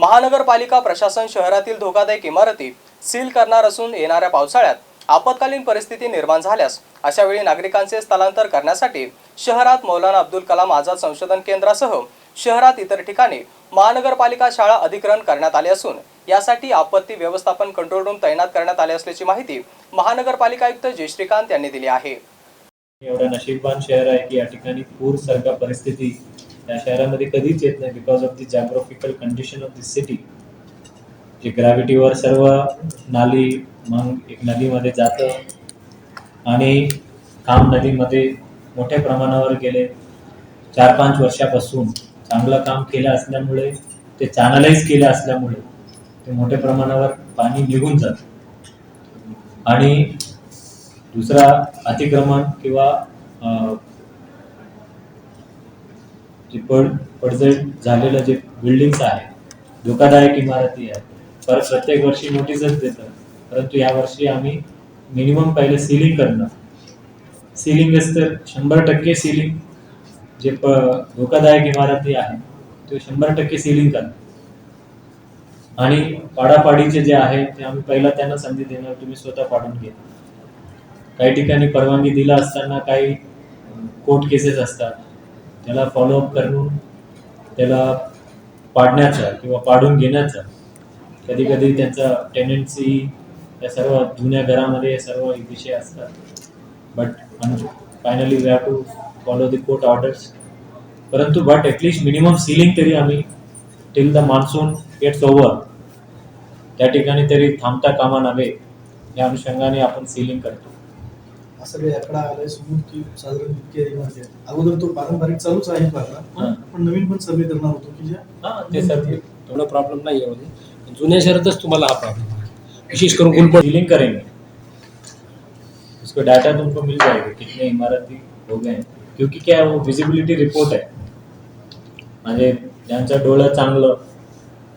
महानगरपालिका प्रशासन शहरातील धोकादायक इमारती सील करणार असून येणाऱ्या पावसाळ्यात आपत्कालीन परिस्थिती निर्माण झाल्यास अशा वेळी नागरिकांचे स्थलांतर करण्यासाठी शहरात मौलाना अब्दुल कलाम आझाद संशोधन केंद्रासह शहरात इतर ठिकाणी महानगरपालिका शाळा अधिग्रहण करण्यात आले असून यासाठी आपत्ती व्यवस्थापन कंट्रोल रूम तैनात करण्यात आले असल्याची माहिती महानगरपालिका आयुक्त जय श्रीकांत यांनी दिली आहे. एवढं नशीबवान शहर आहे की या ठिकाणी पूर परिस्थिती या शहरामध्ये कधीच येत नाही because of the geographical condition of this city जे ग्रॅव्हिटीवर सर्व नाली मग एक नदीमध्ये जातं. आणि काम नदीमध्ये मोठ्या प्रमाणावर गेले. चार पाच वर्षापासून चांगलं काम केलं असल्यामुळे ते चॅनलाइज केलं असल्यामुळे ते मोठ्या प्रमाणावर पाणी निघून जातं. आणि दुसरा अतिक्रमण किंवा जे पड पडझड झालेलं जे बिल्डिंग्स आहे धोकादायक इमारती आहे पर प्रत्येक वर्षी नोटीसच देतं परंतु यावर्षी आम्ही मिनिमम पहिले सिलिंग करणं. सिलिंग तर शंभर टक्के सिलिंग जे प धोकादायक इमारती आहे ते शंभर टक्के सिलिंग करणं. आणि पाडापाडीचे जे आहे ते आम्ही पहिला त्यांना संधी देणार तुम्ही स्वतः पाडून घ्या. काही ठिकाणी परवानगी दिला असताना काही कोर्ट केसेस असतात. त्याला फॉलोअप करून त्याला पाडण्याचा किंवा पाडून घेण्याचा कधी कधी त्यांचा टेंडन्सी या सर्व जुन्या घरामध्ये सर्व विषय असतात. But finally we have to follow the court orders परंतु but at least minimum ceiling तरी आम्ही till the monsoon gets over त्या ठिकाणी तरी थांबता कामा नव्हे या अनुषंगाने आपण सिलिंग करतो. असं काही आकडा आलाय. समोर की साधारण इतके आहेत अगोदर तो पारंपरिक चालूच आहे पाहता हां. पण नवीन पण सर्वे करणार होतो की ज्या हा ते सर थोड़ा प्रॉब्लम नहीं है मुझे जुन्या शहरातच तुम्हाला हा प्रॉब्लेम आहे. विशेष करून गुलबर्ग सीलिंग करेंगे उसको डाटा तुमको मिल जाएगा कितने इमारती हो गए. क्योंकि क्या है वो विजिबिलिटी रिपोर्ट आहे म्हणजे ज्यांचं डोळं चांगलं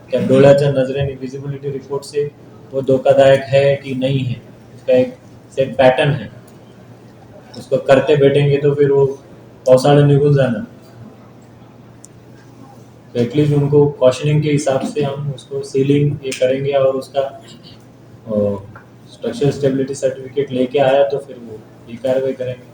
त्या डोळ्याच्या नजरेने विजिबिलिटी रिपोर्ट से वो धोखादायक है कि नहीं है. इसका एक सेट पैटर्न है. उसको करते बैठेंगे तो फिर वो पौसाड़े निकल जाना। तो एटलीस्ट उनको कॉशनिंग के हिसाब से हम उसको सीलिंग ये करेंगे और उसका स्ट्रक्चर स्टेबिलिटी सर्टिफिकेट लेके आया तो फिर वो ये कार्रवाई करेंगे।